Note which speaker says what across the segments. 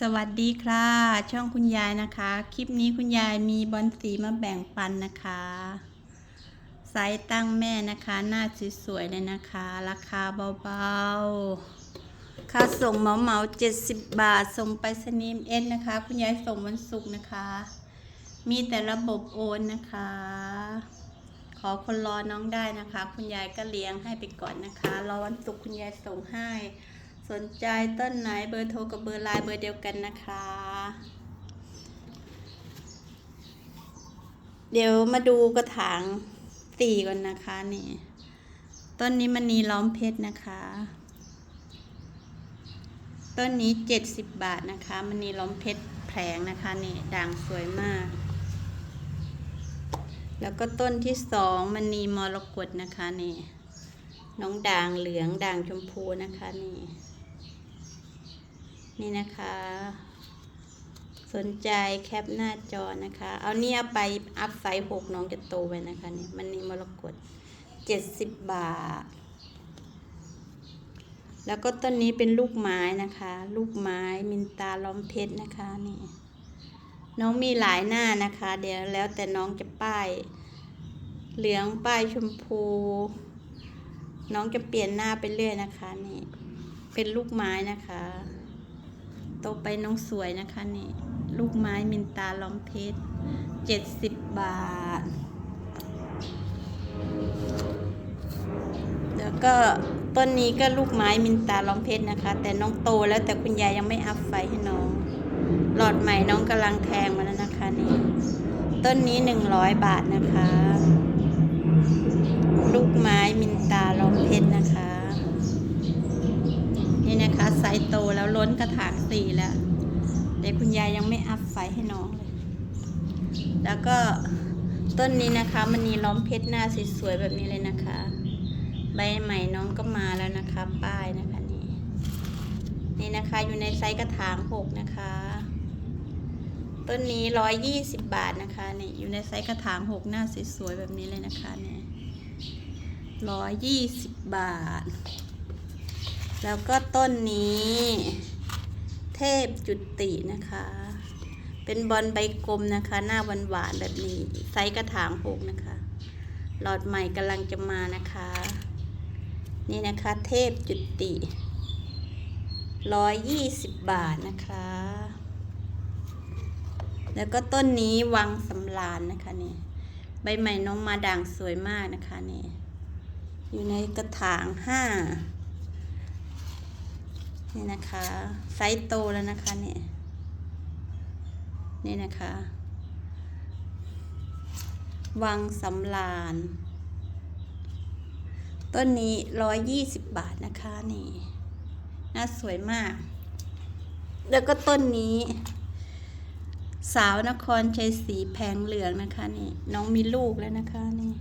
Speaker 1: สวัสดีค่ะ ช่องคุณยายนะคะ คลิปนี้คุณยายมีบอลสีมาแบ่งปันนะคะไซส์ตั้งแม่นะคะ หน้าสวยๆเลยนะคะ ราคาเบาๆ ค่าส่งเหมาเหมาๆ70บาท ส่งไปสนีย์เอสนะคะ คุณยายส่งวันศุกร์นะคะ มีแต่ระบบโอนนะคะ ขอคนรอน้องได้นะคะ คุณยายก็เลี้ยงให้ไปก่อนนะคะ รอวันศุกร์คุณยายส่งให้ สนใจต้นไหนเบอร์โทรกับเบอร์ไลน์เบอร์เดียวกันนะคะ เดี๋ยวมาดูกระถางสี่ก่อนนะคะนี่ต้นนี้มันนีล้อมเพชรนะคะ ต้นนี้เจ็ดสิบบาทนะคะมันนีล้อมเพชรแผลงนะคะนี่ด่างสวยมาก แล้วก็ต้นที่สองมันนีมรกตนะคะนี่น้องด่างเหลืองด่างชมพูนะคะนี่ นี่นะคะ สนใจแคปหน้าจอนะคะ เอาเนี่ยไปอัพไซส์หกน้องจะโตไปนะคะนี่มันนี่มรกตเจ็ดสิบบาท แล้วก็ต้นนี้เป็นลูกไม้นะคะ ลูกไม้มินตาล้อมเพชรนะคะนี่น้องมีหลายหน้านะคะ เดี๋ยวแล้วแต่น้องจะป้าย เหลืองป้ายชมพู น้องจะเปลี่ยนหน้าไปเรื่อยนะคะนี่เป็นลูกไม้นะคะ โตไปน้องสวยนะคะนี่ ลูกไม้มินตาล้อมเพชรเจ็ดสิบบาท แล้วก็ต้นนี้ก็ลูกไม้มินตาล้อมเพชรนะคะ แต่น้องโตแล้วแต่คุณยายยังไม่อัพไฟให้น้อง หลอดใหม่น้องกำลังแทงมาแล้วนะคะนี่ ต้นนี้หนึ่งร้อยบาทนะคะ ลูกไม้มินตาล้อมเพชรนะคะ นี่นะคะไซส์ โตแล้วล้นกระถางสี่แล้วเดี๋ยวคุณยายยังไม่อัพไฟให้น้องเลย แล้วก็ต้นนี้นะคะมันนีล้อมเพชรหน้าสวยๆแบบนี้เลยนะคะ ใบใหม่น้องก็มาแล้วนะคะ ป้ายนะคะนี่นี่นะคะอยู่ในไซส์กระถางหกนะคะ ต้นนี้ร้อยยี่สิบบาทนะคะนี่อยู่ในไซส์กระถางหกหน้าสวยๆแบบนี้เลยนะคะเนี่ยร้อยยี่สิบบาท แล้วก็ต้นนี้ เทพจุตินะคะ เป็นบอลใบกลมนะคะ หน้าหวานหวานๆแบบนี้ ไซส์กระถางหกนะคะ หลอดใหม่กำลังจะมานะคะ นี่นะคะ เทพจุติร้อยยี่สิบบาทนะคะ แล้วก็ต้นนี้วังสำรานนะคะนี่ใบใหม่น้องมาด่างสวยมากนะคะนี่ อยู่ในกระถางห้า นี่นะคะ ไซส์โตแล้วนะคะเนี่ยนี่นะคะ วังสำลาน ต้นนี้ร้อยยี่สิบบาทนะคะนี่น่าสวยมาก แล้วก็ต้นนี้ สาวนครชัยศรีแพงเหลืองนะคะนี่ น้องมีลูกแล้วนะคะนี่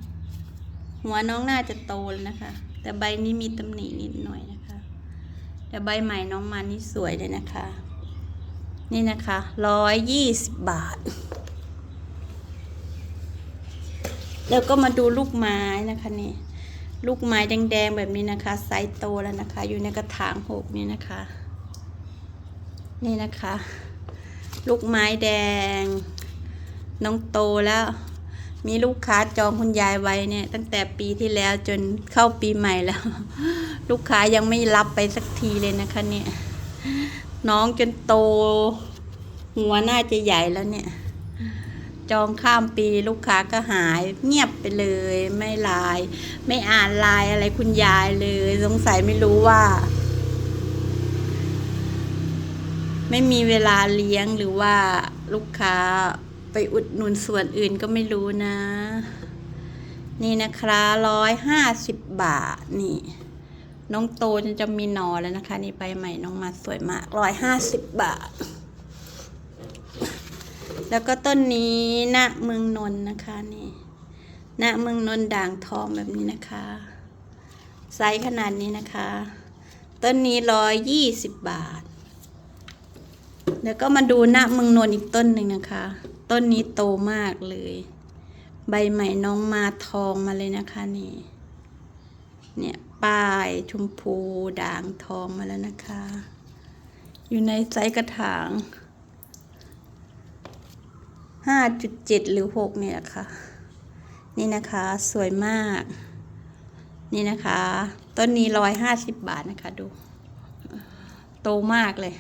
Speaker 1: หัวน้องน่าจะโตแล้วนะคะ แต่ใบนี้มีตำหนินิดหน่อยนะ แต่ใบใหม่น้องมานี่สวยเลยนะคะ นี่นะคะร้อยยี่สิบบาท แล้วก็มาดูลูกไม้นะคะนี่ ลูกไม้แดงๆแบบนี้นะคะ ไซส์โตแล้วนะคะ อยู่ในกระถางหกนี่นะคะ นี่นะคะ ลูกไม้แดง น้องโตแล้ว มีลูกค้าจองคุณยายไว้เนี่ยตั้งแต่ปีที่แล้วจนเข้าปีใหม่แล้ว ลูกค้ายังไม่รับไปสักทีเลยนะคะ เนี่ย น้องจนโต หัวน่าจะใหญ่แล้วเนี่ย จองข้ามปีลูกค้าก็หาย เงียบไปเลย ไม่ไลน์ไม่อ่านไลน์อะไรคุณยายเลย สงสัยไม่รู้ว่า ไม่มีเวลาเลี้ยงหรือว่าลูกค้า ไปอุดหนุนส่วนอื่นก็ไม่รู้นะ นี่นะคะร้อยห้าสิบบาทนี่ น้องโตจนจะมีนอแล้วนะคะ นี่ใบใหม่น้องมาสวยมากร้อยห้าสิบบาท แล้วก็ต้นนี้ณเมืองนนนะคะนี่ณเมืองนนด่างทองแบบนี้นะคะไซส์ขนาดนี้นะคะ ต้นนี้ร้อยยี่สิบบาท แล้วก็มาดูณเมืองนนอีกต้นหนึ่งนะคะ ต้นนี้โตมากเลย ใบใหม่น้องมาทองมาเลยนะคะนี่ เนี่ยป้ายชมพูด่างทองมาแล้วนะคะ อยู่ในไซส์กระถางห้าจุดเจ็ดหรือหกเนี่ยค่ะ นี่นะคะสวยมาก นี่นะคะ ต้นนี้ร้อยห้าสิบบาทนะคะดู โตมากเลย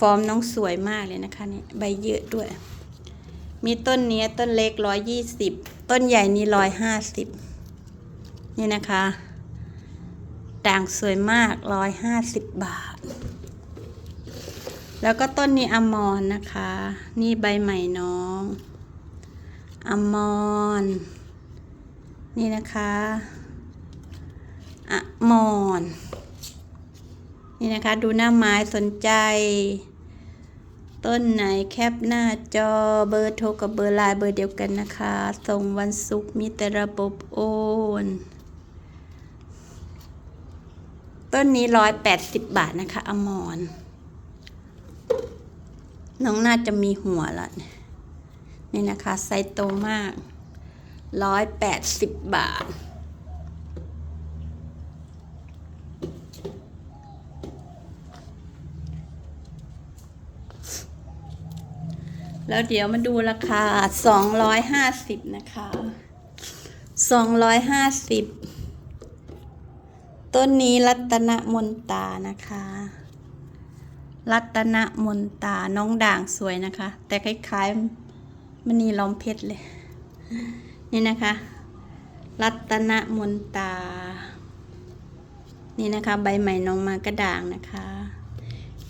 Speaker 1: ฟอร์มน้องสวยมากเลยนะคะนี่ใบเยอะด้วย มีต้นเนี้ต้นเล็กร้อยยี่สิบต้นใหญ่นี่ร้อยห้าสิบนี่นะคะ ด่างสวยมากร้อยห้าสิบบาท แล้วก็ต้นนี้อมรนนะคะ นี่ใบใหม่น้องอมรนี่นะคะอมรนี่นะคะ ดูหน้าไม้สนใจ ต้นไหนแคปหน้าจอเบอร์โทรกับเบอร์ไลน์เบอร์เดียวกันนะคะ ส่งวันศุกร์มีแต่ระบบโอน ต้นนี้ร้อยแปดสิบบาทนะคะ อมรน้องน่าจะมีหัวละนี่นะคะ ไซส์โตมากร้อยแปดสิบบาท แล้วเดี๋ยวมาดูราคาสองร้อยห้าสิบนะคะสองร้อยห้าสิบต้นนี้รัตนมนตานะคะ รัตนมนตาน้องด่างสวยนะคะ แต่คล้ายๆมณีล้อมเพชรเลย นี่นะคะ รัตนมนตา นี่นะคะ ใบใหม่น้องมากระด่างนะคะ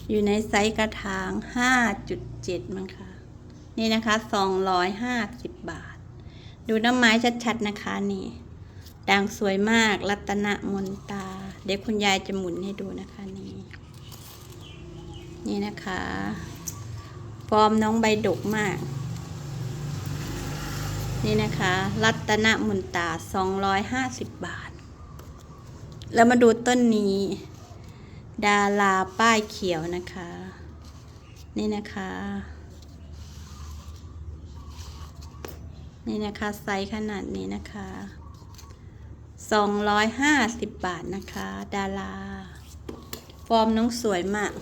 Speaker 1: อยู่ในไซส์กระถาง 5.7มั้งคะ นี่นะคะ250บาท ดูน้ำไม้ชัดๆนะคะนี่ด่างสวยมากรัตนมนตา เดี๋ยวคุณยายจะหมุนให้ดูนะคะนี่นี่นะคะฟอร์มน้องใบดกมาก นี่นะคะ รัตนมนตา 250 บาท แล้วมาดูต้นนี้ ดาราป้ายเขียวนะคะ นี่นะคะ นี่นะคะไซส์ขนาดนี้นะคะ250 บาทนะคะ ดารา ฟอร์มน้องสวยมาก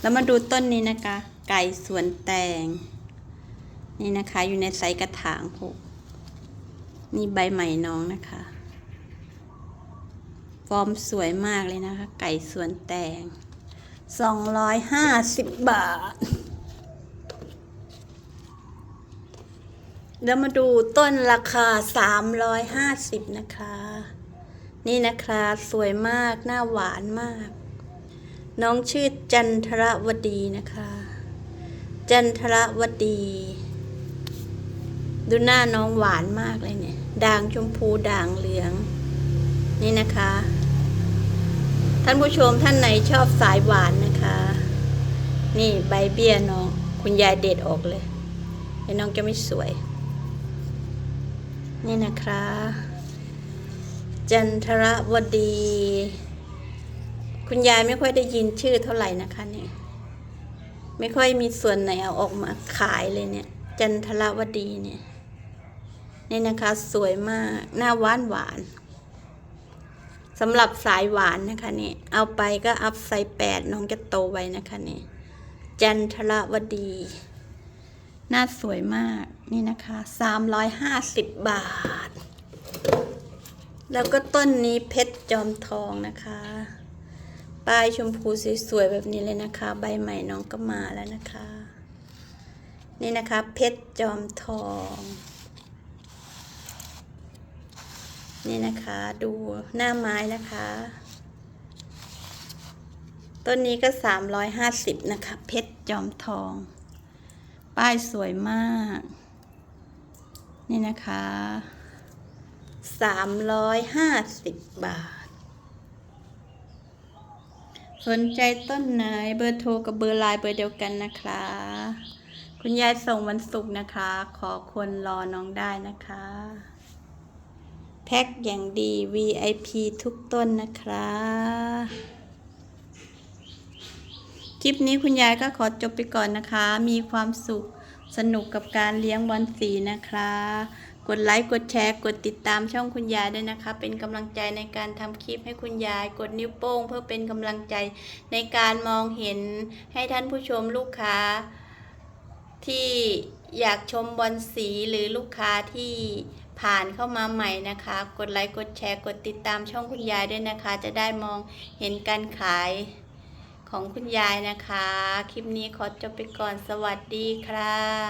Speaker 1: แล้วมาดูต้นนี้นะคะ ไก่สวนแตง นี่นะคะอยู่ในไซส์กระถางหกนี่ใบใหม่น้องนะคะ ฟอร์มสวยมากเลยนะคะ ไก่สวนแตง 250 บาท แล้วมาดูต้นราคา350นะคะ นี่นะคะสวยมาก หน้าหวานมาก น้องชื่อจันทรวดีนะคะ จันทรวดี ดูหน้าน้องหวานมากเลยเนี่ย ด่างชมพูด่างเหลือง นี่นะคะ ท่านผู้ชมท่านไหนชอบสายหวานนะคะ นี่ใบเบี้ยน้อง คุณยายเด็ดออกเลยเดี๋ยวน้องจะไม่สวย นี่นะคะ จันทรวดี คุณยายไม่ค่อยได้ยินชื่อเท่าไหร่นะคะเนี่ยไม่ค่อยมีส่วนไหนเอาออกมาขายเลยเนี่ย จันทรวดีเนี่ยนี่นะคะสวยมากหน้าหวานหวานสำหรับสายหวานนะคะนี่เอาไปก็อัพไซส์แปดน้องจะโตไว้นะคะนี่จันทรวดี หน้าสวยมาก นี่นะคะสามร้อยห้าสิบบาท แล้วก็ต้นนี้เพชรจอมทองนะคะ ป้ายชมพูสวยๆแบบนี้เลยนะคะ ใบใหม่น้องก็มาแล้วนะคะ นี่นะคะเพชรจอมทอง นี่นะคะดูหน้าไม้นะคะ ต้นนี้ก็สามร้อยห้าสิบนะคะ เพชรจอมทอง ป้ายสวยมาก นี่นะคะสามร้อยห้าสิบบาท สนใจต้นไหนเบอร์โทรกับเบอร์ไลน์เบอร์เดียวกันนะคะ คุณยายส่งวันศุกร์นะคะ ขอคนรอน้องได้นะคะ แพ็คอย่างดี VIP ทุกต้นนะคะคลิปนี้คุณยายก็ขอจบไปก่อนนะคะ มีความสุข สนุกกับการเลี้ยงบอลสีนะคะ กดไลค์ กดแชร์ กดติดตามช่องคุณยายด้วยนะคะ เป็นกำลังใจในการทำคลิปให้คุณยาย กดนิ้วโป้ง เพื่อเป็นกำลังใจในการมองเห็นให้ท่านผู้ชมลูกค้า ที่อยากชมบอลสีหรือลูกค้าที่ผ่านเข้ามาใหม่นะคะ กดไลค์ กดแชร์ กดติดตามช่องคุณยายด้วยนะคะ จะได้มองเห็นการขาย ของคุณยายนะคะ คลิปนี้ขอจบไปก่อนสวัสดีค่ะ